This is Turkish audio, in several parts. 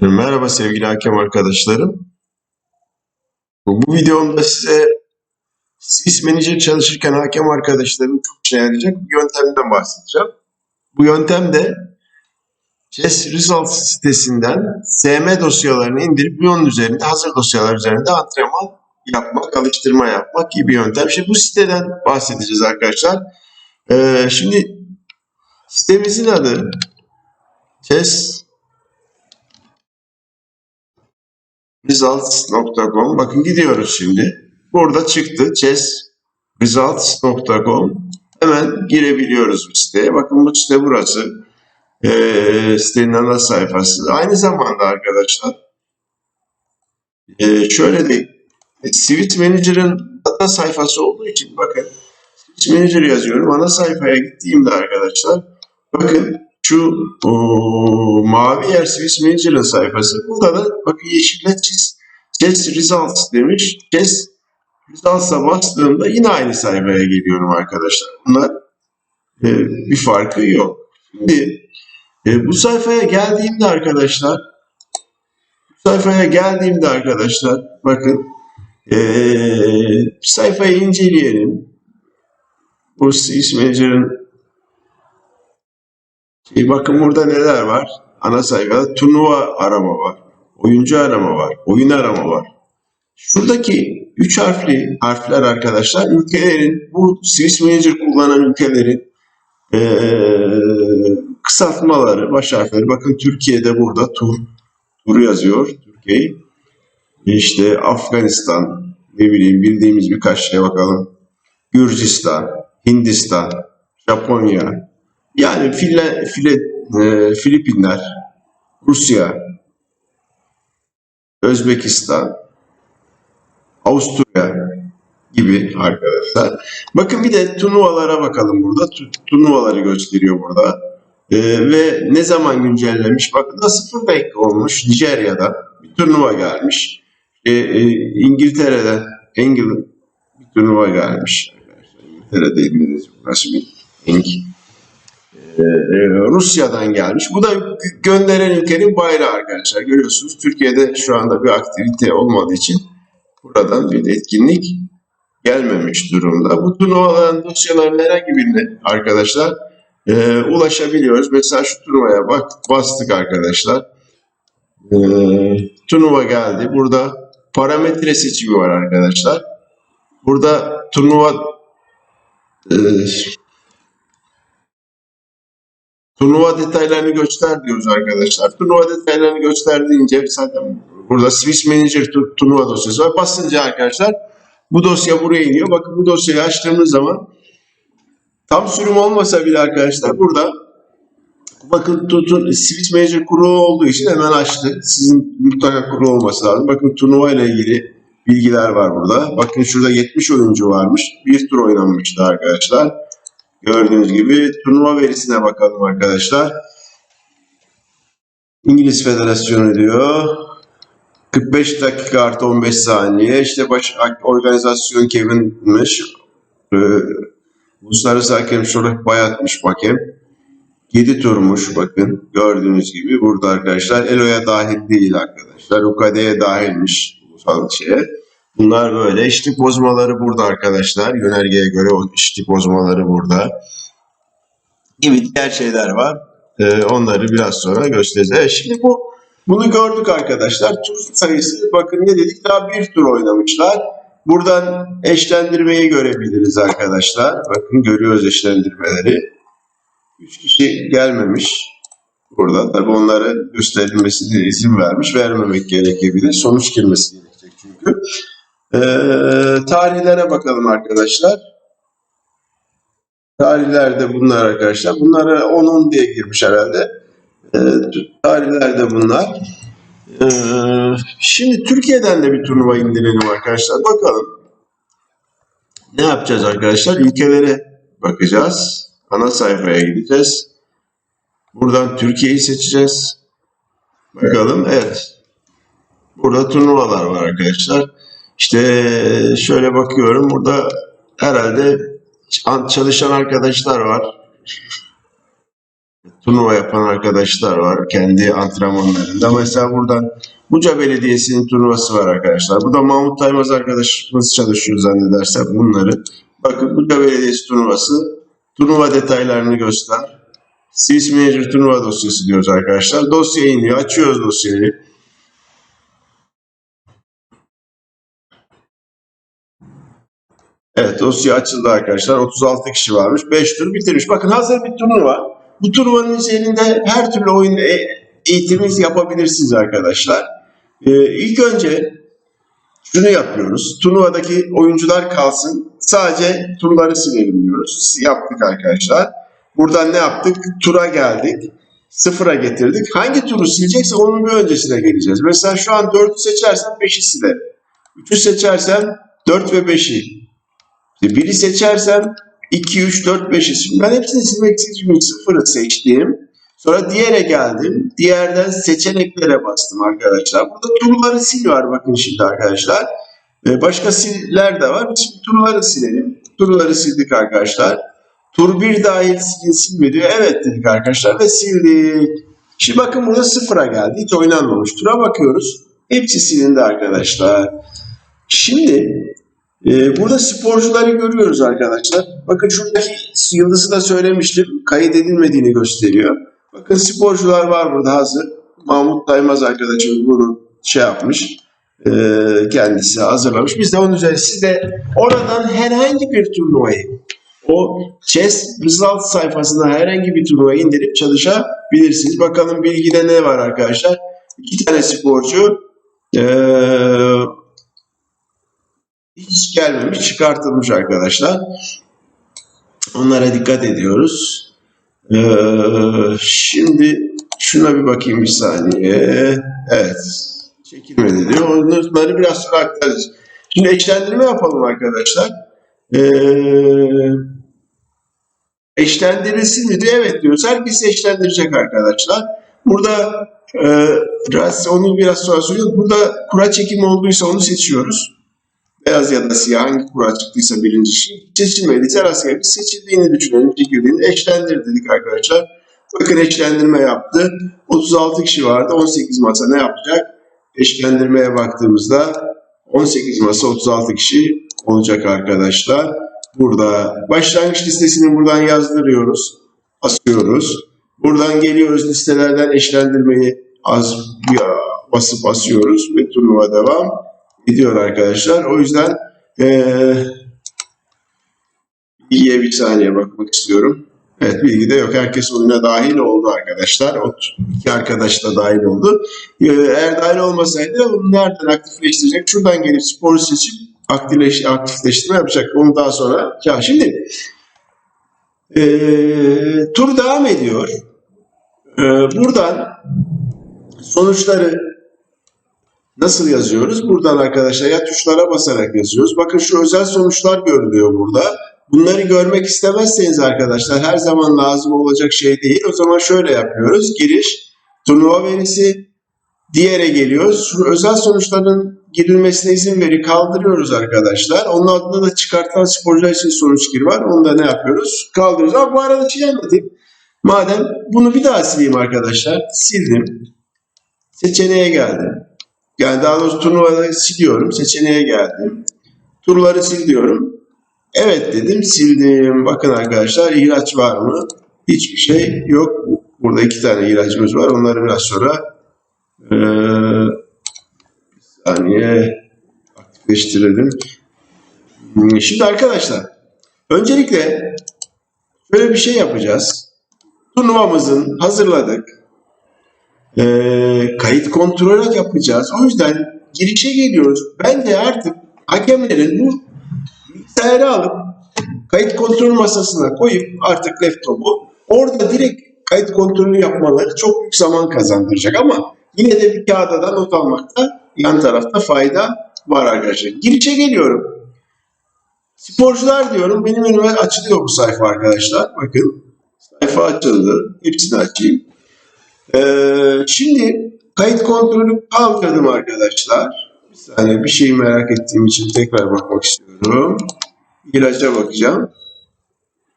Merhaba sevgili hakem arkadaşlarım. Bu, bu videomda size Swiss Manager çalışırken hakem arkadaşlarım çok işe yarayacak bir yöntemden bahsedeceğim. Bu yöntem de Chess Results sitesinden SM dosyalarını indirip onun üzerinde hazır dosyalar üzerinde antrenman yapmak, alıştırma yapmak gibi bir yöntem. Şimdi bu siteden bahsedeceğiz arkadaşlar. Ee, şimdi sitemizin adı Chess results.com bakın gidiyoruz şimdi. Burada çıktı chessresults.com hemen girebiliyoruz bu siteye. Bakın bu site burası. Ee, sitenin ana sayfası. Aynı zamanda arkadaşlar e, şöyle de Switch Manager'ın ana sayfası olduğu için bakın Switch Manager yazıyorum. Ana sayfaya gittiğimde arkadaşlar bakın şu o, mavi yer Swiss Manager'ın sayfası. Burada da bakın yeşille Chess, Chess Results demiş. Chess Results'a bastığımda yine aynı sayfaya geliyorum arkadaşlar. Bunlar e, bir farkı yok. Şimdi e, bu sayfaya geldiğimde arkadaşlar bu sayfaya geldiğimde arkadaşlar bakın e, sayfayı inceleyelim. Bu Swiss Manager'ın e, bakın burada neler var? Ana sayfada turnuva arama var. Oyuncu arama var. Oyun arama var. Şuradaki üç harfli harfler arkadaşlar ülkelerin bu Swiss Manager kullanan ülkelerin eee, kısaltmaları, baş harfleri. Bakın Türkiye'de burada tur, tur yazıyor. Türkiye. İşte Afganistan, ne bileyim bildiğimiz birkaç şeye bakalım. Gürcistan, Hindistan, Japonya, yani File, File, e, Filipinler, Rusya, Özbekistan, Avusturya gibi arkadaşlar. Bakın bir de turnuvalara bakalım burada. Tu- Turnuvaları gösteriyor burada. E, ve ne zaman güncellemiş? Bakın da sıfır dakika olmuş Nijerya'da. Bir turnuva gelmiş. E, e, İngiltere'den England bir turnuva gelmiş. İngiltere'de İngilizce resmi. Eng. Ee, Rusya'dan gelmiş. Bu da gö- gönderen ülkenin bayrağı arkadaşlar. Görüyorsunuz Türkiye'de şu anda bir aktivite olmadığı için buradan bir etkinlik gelmemiş durumda. Bu turnuvaların dosyalarının herhangi birine arkadaşlar e, ulaşabiliyoruz. Mesela şu turnuvaya bak bastık arkadaşlar. E, turnuva geldi. Burada parametre seçimi var arkadaşlar. Burada turnuva e, Turnuva detaylarını göster diyoruz arkadaşlar. Turnuva detaylarını göster deyince zaten burada Swiss Manager tu- turnuva dosyası var. Basınca arkadaşlar bu dosya buraya iniyor. Bakın bu dosyayı açtığımız zaman tam sürüm olmasa bile arkadaşlar burada bakın tu- tu- Swiss Manager kuru olduğu için hemen açtı. Sizin mutlaka kuru olması lazım. Bakın turnuva ile ilgili bilgiler var burada. Bakın şurada 70 oyuncu varmış. Bir tur oynanmıştı arkadaşlar. Gördüğünüz gibi turnuva verisine bakalım arkadaşlar. İngiliz Federasyonu diyor. 45 dakika artı 15 saniye. İşte baş, organizasyon Kevin'miş. Ee, Uluslararası hakem Şorek Bayat'mış hakem. 7 turmuş bakın. Gördüğünüz gibi burada arkadaşlar. Elo'ya dahil değil arkadaşlar. UKD'ye dahilmiş ulusal şeye. Bunlar böyle. İşlik bozmaları burada arkadaşlar. Yönergeye göre o işlik bozmaları burada. Gibi diğer şeyler var. Ee, onları biraz sonra göstereceğiz. Evet, şimdi bu bunu gördük arkadaşlar. Tur sayısı bakın ne dedik daha bir tur oynamışlar. Buradan eşlendirmeyi görebiliriz arkadaşlar. Bakın görüyoruz eşlendirmeleri. Üç kişi gelmemiş. Burada tabi onlara gösterilmesine izin vermiş. Vermemek gerekebilir. Sonuç girmesi gerekecek çünkü. Ee, tarihlere bakalım arkadaşlar. Tarihlerde bunlar arkadaşlar. Bunlara 10-10 diye girmiş herhalde. Ee, tarihlerde bunlar. Ee, şimdi Türkiye'den de bir turnuva indirelim arkadaşlar. Bakalım. Ne yapacağız arkadaşlar? Ülkelere bakacağız. Ana sayfaya gideceğiz. Buradan Türkiye'yi seçeceğiz. Bakalım. Evet. Burada turnuvalar var arkadaşlar. İşte şöyle bakıyorum. Burada herhalde çalışan arkadaşlar var. turnuva yapan arkadaşlar var kendi antrenmanlarında. Mesela buradan Buca Belediyesi'nin turnuvası var arkadaşlar. Bu da Mahmut Taymaz arkadaşımız çalışıyor zannedersem bunları. Bakın Buca Belediyesi turnuvası. Turnuva detaylarını göster. Swiss Manager turnuva dosyası diyoruz arkadaşlar. Dosya iniyor. Açıyoruz dosyayı. Evet dosya açıldı arkadaşlar. 36 kişi varmış. 5 tur bitirmiş. Bakın hazır bir turnuva. Bu turnuvanın üzerinde her türlü oyun e- eğitimi yapabilirsiniz arkadaşlar. Ee, ilk önce şunu yapıyoruz. Turnuvadaki oyuncular kalsın. Sadece turları silelim diyoruz. Yaptık arkadaşlar. Buradan ne yaptık? Tura geldik. Sıfıra getirdik. Hangi turu silecekse onun bir öncesine geleceğiz. Mesela şu an 4'ü seçersem 5'i silerim. 3'ü seçersem 4 ve 5'i. İşte biri seçersem 2, 3, 4, 5'i. Şimdi ben hepsini silmek için sıfırı seçtim. Sonra diğere geldim. Diğerden seçeneklere bastım arkadaşlar. Burada turları sil var bakın şimdi arkadaşlar. Ee, başka siller de var. Şimdi turları silelim. Turları sildik arkadaşlar. Tur 1 dahil silin silme diyor. Evet dedik arkadaşlar ve sildik. Şimdi bakın burada sıfıra geldi. Hiç oynanmamış. Tura bakıyoruz. Hepsi silindi arkadaşlar. Şimdi ee, burada sporcuları görüyoruz arkadaşlar. Bakın şuradaki yıldızı da söylemiştim. Kayıt edilmediğini gösteriyor. Bakın sporcular var burada hazır. Mahmut Taymaz arkadaşımız bunu şey yapmış. e, kendisi hazırlamış. Biz de onun üzerine siz de oradan herhangi bir turnuvayı o chess result sayfasında herhangi bir turnuvayı indirip çalışabilirsiniz. Bakalım bilgide ne var arkadaşlar. İki tane sporcu eee hiç gelmemiş, çıkartılmış arkadaşlar. Onlara dikkat ediyoruz. Ee, şimdi şuna bir bakayım bir saniye. Evet. Çekilmedi diyor. Onları biraz sonra aktaracağız. Şimdi eşlendirme yapalım arkadaşlar. Ee, eşlendirilsin mi diyor. Evet diyoruz. Herkes eşlendirecek arkadaşlar. Burada e, onu biraz sonra söylüyoruz. Burada kura çekimi olduysa onu seçiyoruz beyaz ya da siyah hangi kura çıktıysa birinci şey seçilmediyse rastgele bir seçildiğini düşünelim. Çekildiğini eşlendir dedik arkadaşlar. Bakın eşlendirme yaptı. 36 kişi vardı. 18 masa ne yapacak? Eşlendirmeye baktığımızda 18 masa 36 kişi olacak arkadaşlar. Burada başlangıç listesini buradan yazdırıyoruz. Asıyoruz. Buradan geliyoruz listelerden eşlendirmeyi az bir basıp asıyoruz ve turnuva devam gidiyor arkadaşlar. O yüzden bilgiye bir saniye bakmak istiyorum. Evet bilgi de yok. Herkes oyuna dahil oldu arkadaşlar. O iki arkadaş da dahil oldu. Ee, Eğer dahil olmasaydı onu nereden aktifleştirecek? Şuradan gelip sporu seçip aktifleş, aktifleştirme yapacak. Onu daha sonra. Ya şimdi ee, tur devam ediyor. Ee, buradan sonuçları Nasıl yazıyoruz? Buradan arkadaşlar ya tuşlara basarak yazıyoruz. Bakın şu özel sonuçlar görülüyor burada. Bunları görmek istemezseniz arkadaşlar her zaman lazım olacak şey değil. O zaman şöyle yapıyoruz. Giriş, turnuva verisi, diğere geliyoruz. Şu özel sonuçların girilmesine izin veri kaldırıyoruz arkadaşlar. Onun altında da çıkartılan sporcular için sonuç gir var. Onu da ne yapıyoruz? Kaldırıyoruz. Ama bu arada şey anlatayım. Madem bunu bir daha sileyim arkadaşlar. Sildim. Seçeneğe geldim. Yani daha doğrusu turnuvaları siliyorum. Seçeneğe geldim. Turları sil diyorum. Evet dedim sildim. Bakın arkadaşlar ihraç var mı? Hiçbir şey yok. Burada iki tane ihracımız var. Onları biraz sonra ee, bir saniye aktifleştirelim. Hmm, Şimdi arkadaşlar öncelikle şöyle bir şey yapacağız. Turnuvamızın hazırladık. Ee, kayıt kontrol yapacağız. O yüzden girişe geliyoruz. Ben de artık hakemlerin bu bilgisayarı alıp kayıt kontrol masasına koyup artık laptopu orada direkt kayıt kontrolü yapmaları çok büyük zaman kazandıracak ama yine de bir kağıda da not almakta yan tarafta fayda var arkadaşlar. Girişe geliyorum. Sporcular diyorum. Benim önüme açılıyor bu sayfa arkadaşlar. Bakın sayfa açıldı. Hepsini açayım. Ee, şimdi kayıt kontrolü kaldırdım arkadaşlar. Bir saniye bir şeyi merak ettiğim için tekrar bakmak istiyorum. İlaca bakacağım.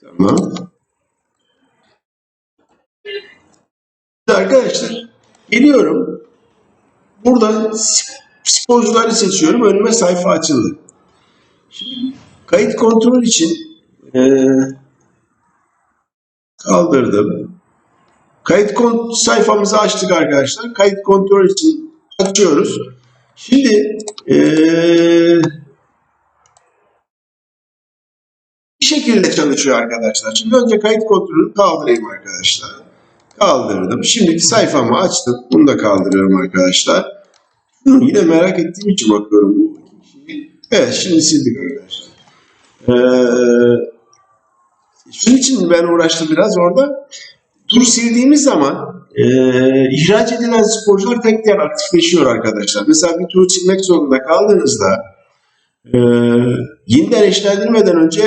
Tamam. Arkadaşlar geliyorum. Burada sp- sporcuları seçiyorum. Önüme sayfa açıldı. Şimdi kayıt kontrol için eee, kaldırdım. Kayıt sayfamızı açtık arkadaşlar. Kayıt kontrol için açıyoruz. Şimdi eee bir şekilde çalışıyor arkadaşlar. Şimdi önce kayıt kontrolünü kaldırayım arkadaşlar. Kaldırdım. Şimdiki sayfamı açtım. Bunu da kaldırıyorum arkadaşlar. Şunu yine merak ettiğim için bakıyorum. Evet şimdi sildik arkadaşlar. Ee, şunun için ben uğraştım biraz orada. Turu sildiğimiz zaman e, ihraç edilen sporcular tekrar aktifleşiyor arkadaşlar. Mesela bir turu silmek zorunda kaldığınızda e, yeniden eşlendirmeden önce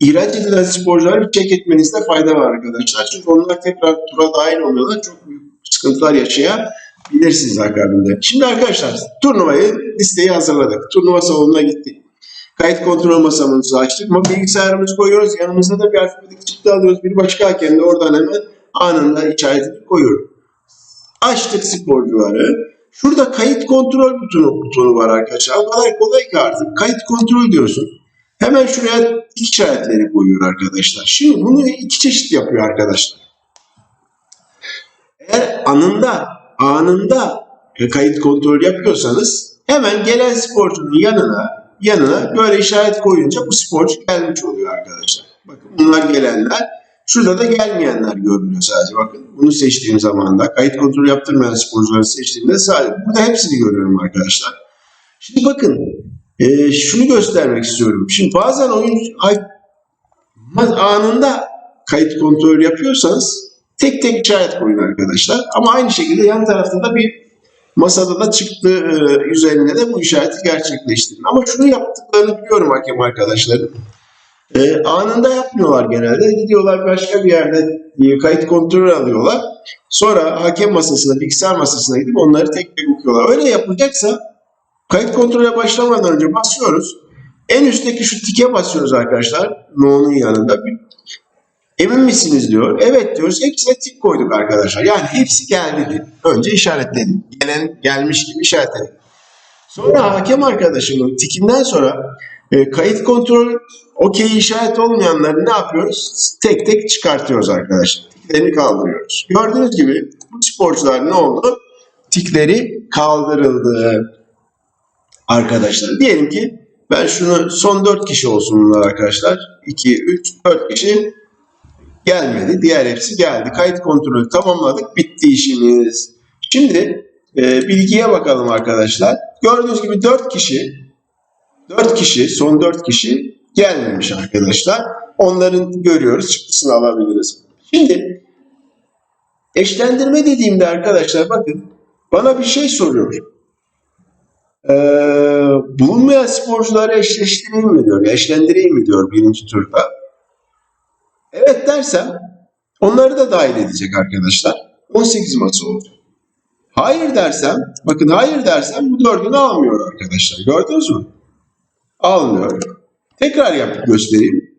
ihraç edilen sporcuları bir check etmenizde fayda var arkadaşlar. Çünkü onlar tekrar tura dahil oluyorlar. Çok büyük sıkıntılar yaşayabilirsiniz akabinde. Şimdi arkadaşlar turnuvayı listeyi hazırladık. Turnuva salonuna gittik. Kayıt kontrol masamızı açtık. Bilgisayarımızı koyuyoruz. Yanımızda da bir alfabetik çıktı alıyoruz. Bir başka hakem de oradan hemen anında işaretini koyuyor. Açtık sporcuları. Şurada kayıt kontrol butonu, butonu var arkadaşlar. O kadar kolay ki artık. Kayıt kontrol diyorsun. Hemen şuraya iki işaretleri koyuyor arkadaşlar. Şimdi bunu iki çeşit yapıyor arkadaşlar. Eğer anında anında kayıt kontrol yapıyorsanız hemen gelen sporcunun yanına yanına böyle işaret koyunca bu sporcu gelmiş oluyor arkadaşlar. Bakın bunlar gelenler. Şurada da gelmeyenler görünüyor sadece. Bakın bunu seçtiğim zaman da kayıt kontrol yaptırmayan sporcuları seçtiğimde sadece burada hepsini görüyorum arkadaşlar. Şimdi bakın e, şunu göstermek istiyorum. Şimdi bazen oyun anında kayıt kontrol yapıyorsanız tek tek işaret koyun arkadaşlar. Ama aynı şekilde yan tarafta da bir masada da çıktı e, üzerinde de bu işareti gerçekleştirin. Ama şunu yaptıklarını biliyorum hakem arkadaşlarım. E, anında yapmıyorlar genelde. Gidiyorlar başka bir yerde e, kayıt kontrol alıyorlar. Sonra hakem masasına, bilgisayar masasına gidip onları tek tek okuyorlar. Öyle yapılacaksa kayıt kontrole başlamadan önce basıyoruz. En üstteki şu tike basıyoruz arkadaşlar. No'nun yanında. Emin misiniz diyor. Evet diyoruz. Hepsine tik koyduk arkadaşlar. Yani hepsi geldi. Önce işaretledik. Gelen gelmiş gibi işaretledik. Sonra hakem arkadaşımın tikinden sonra e, kayıt kontrol okey işaret olmayanları ne yapıyoruz? Tek tek çıkartıyoruz arkadaşlar. Tiklerini kaldırıyoruz. Gördüğünüz gibi bu sporcular ne oldu? Tikleri kaldırıldı. Arkadaşlar diyelim ki ben şunu son 4 kişi olsun bunlar arkadaşlar. 2, 3, 4 kişi gelmedi. Diğer hepsi geldi. Kayıt kontrolü tamamladık. Bitti işimiz. Şimdi e, bilgiye bakalım arkadaşlar. Gördüğünüz gibi 4 kişi 4 kişi, son 4 kişi gelmemiş arkadaşlar. Onların görüyoruz. Çıktısını alabiliriz. Şimdi eşlendirme dediğimde arkadaşlar bakın bana bir şey soruyor. Ee, bulunmayan sporcuları eşleştireyim mi diyor, eşlendireyim mi diyor birinci turda. Evet dersem onları da dahil edecek arkadaşlar. 18 maç oldu. Hayır dersem, bakın hayır dersem bu dördünü almıyor arkadaşlar. Gördünüz mü? Almıyor. Tekrar yapıp göstereyim.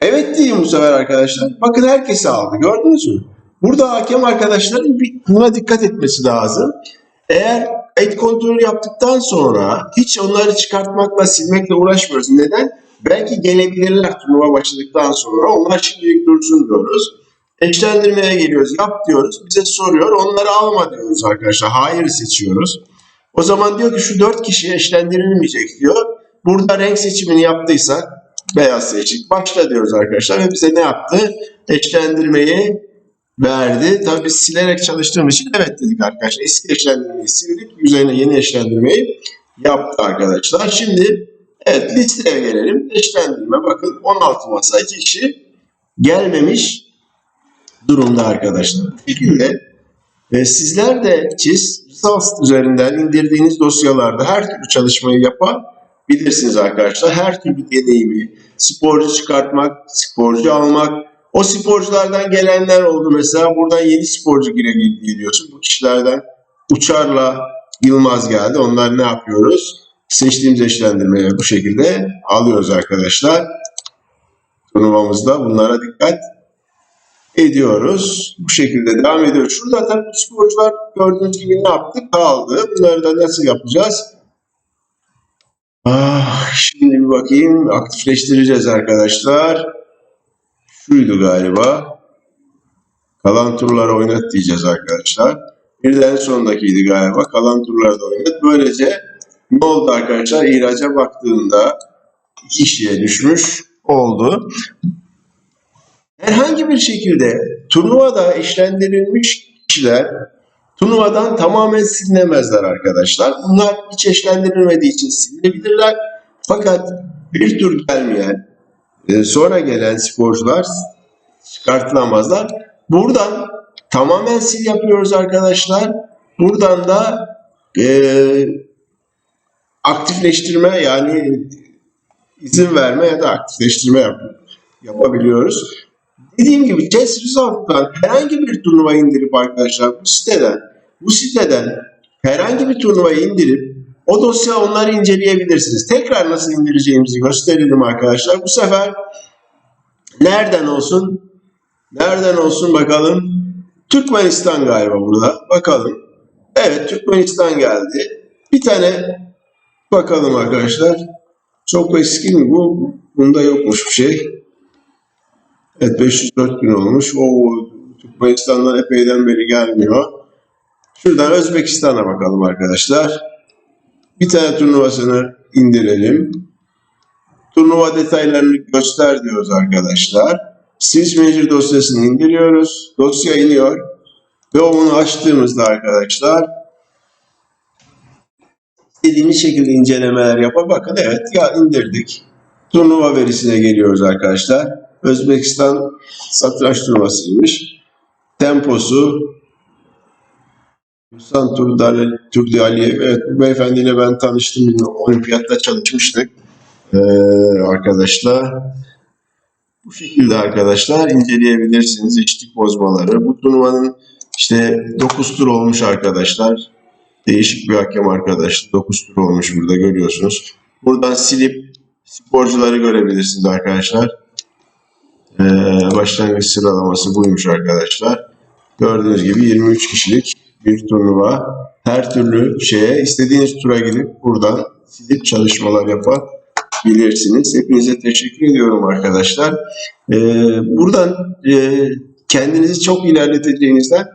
Evet diyeyim bu sefer arkadaşlar. Bakın herkesi aldı. Gördünüz mü? Burada hakem arkadaşların buna dikkat etmesi lazım. Eğer kayıt kontrolü yaptıktan sonra hiç onları çıkartmakla, silmekle uğraşmıyoruz. Neden? Belki gelebilirler turnuva başladıktan sonra. Onlar şimdilik dursun diyoruz. Eşlendirmeye geliyoruz. Yap diyoruz. Bize soruyor. Onları alma diyoruz arkadaşlar. Hayır seçiyoruz. O zaman diyor ki şu dört kişi eşlendirilmeyecek diyor. Burada renk seçimini yaptıysak beyaz seçik. Başla diyoruz arkadaşlar. Ve bize ne yaptı? Eşlendirmeyi verdi. Tabii biz silerek çalıştığımız için evet dedik arkadaşlar. Eski eşlendirmeyi sildik. Üzerine yeni eşlendirmeyi yaptı arkadaşlar. Şimdi evet listeye gelelim. Eşlendirme bakın 16 masa 2 kişi gelmemiş durumda arkadaşlar. Bu şekilde e, sizler de çiz Results üzerinden indirdiğiniz dosyalarda her türlü çalışmayı yapabilirsiniz arkadaşlar. Her türlü deneyimi, sporcu çıkartmak, sporcu almak, o sporculardan gelenler oldu mesela. Buradan yeni sporcu gire- geliyorsun. Bu kişilerden Uçar'la Yılmaz geldi. Onlar ne yapıyoruz? Seçtiğimiz eşlendirmeye bu şekilde alıyoruz arkadaşlar. Turnuvamızda bunlara dikkat ediyoruz. Bu şekilde devam ediyoruz. Şurada tabii sporcular gördüğünüz gibi ne yaptı? Kaldı. Bunları da nasıl yapacağız? Ah, şimdi bir bakayım. Aktifleştireceğiz arkadaşlar. Şuydu galiba. Kalan turları oynat diyeceğiz arkadaşlar. Bir de en sondakiydi galiba. Kalan turları da oynat. Böylece ne oldu arkadaşlar? İhraca baktığında kişiye düşmüş oldu. Herhangi bir şekilde turnuvada eşlendirilmiş kişiler turnuvadan tamamen silinemezler arkadaşlar. Bunlar hiç eşlendirilmediği için silinebilirler. Fakat bir tur gelmeyen, e, sonra gelen sporcular çıkartılamazlar. Buradan tamamen sil yapıyoruz arkadaşlar. Buradan da e, aktifleştirme yani izin verme ya da aktifleştirme yap, yapabiliyoruz. Dediğim gibi Test Result'tan herhangi bir turnuva indirip arkadaşlar bu siteden bu siteden herhangi bir turnuvayı indirip o dosya onları inceleyebilirsiniz. Tekrar nasıl indireceğimizi gösterelim arkadaşlar. Bu sefer nereden olsun? Nereden olsun bakalım. Türkmenistan galiba burada. Bakalım. Evet Türkmenistan geldi. Bir tane bakalım arkadaşlar. Çok eski mi bu? Bunda yokmuş bir şey. Evet 504 gün olmuş. O Türkmenistan'dan epeyden beri gelmiyor. Şuradan Özbekistan'a bakalım arkadaşlar. Bir tane turnuvasını indirelim. Turnuva detaylarını göster diyoruz arkadaşlar. Switch Manager dosyasını indiriyoruz. Dosya iniyor. Ve onu açtığımızda arkadaşlar istediğimiz şekilde incelemeler yapar. Bakın evet ya indirdik. Turnuva verisine geliyoruz arkadaşlar. Özbekistan satranç turnuvasıymış. Temposu Hüsam Turdi Aliyev. Evet bu beyefendiyle ben tanıştım. Olimpiyatta çalışmıştık. Ee, arkadaşlar. Bu şekilde arkadaşlar inceleyebilirsiniz eşitlik bozmaları. Bu turnuvanın işte 9 tur olmuş arkadaşlar. Değişik bir hakem arkadaşlar. 9 tur olmuş burada görüyorsunuz. Buradan silip sporcuları görebilirsiniz arkadaşlar. Ee, başlangıç sıralaması buymuş arkadaşlar. Gördüğünüz gibi 23 kişilik bir turnuva. Her türlü şeye istediğiniz tura gidip buradan silip çalışmalar yapabilirsiniz. Hepinize teşekkür ediyorum arkadaşlar. Ee, buradan e, kendinizi çok ilerleteceğinizden